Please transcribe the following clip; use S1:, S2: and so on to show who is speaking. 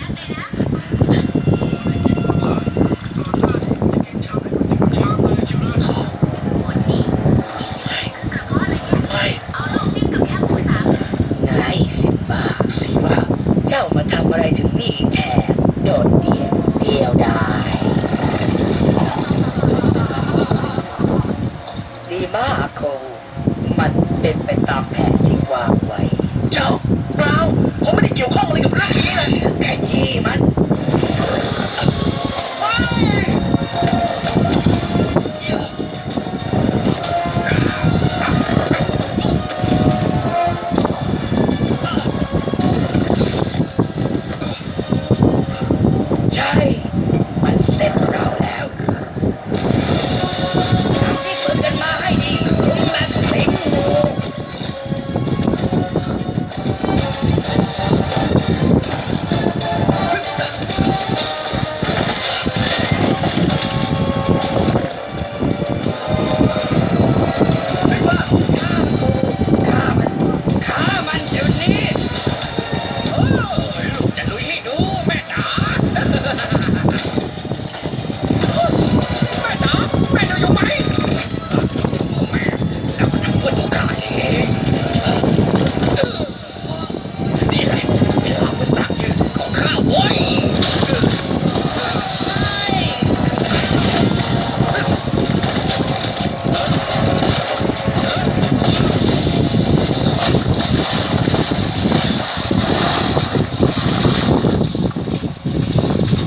S1: นายสิบ้าสิว่า เจ้ามาทำอะไรถึงนี่แทนโดดเดี่ยวเดียวดายดีมากโคงมันเป็นไปตามแผนที่วางไว้
S2: เจ้าเปล่าผมไม่ได้เกี่ยวข้องอะไรกับเรื่องนี้เลย gì bắn Chạy, bắn xếp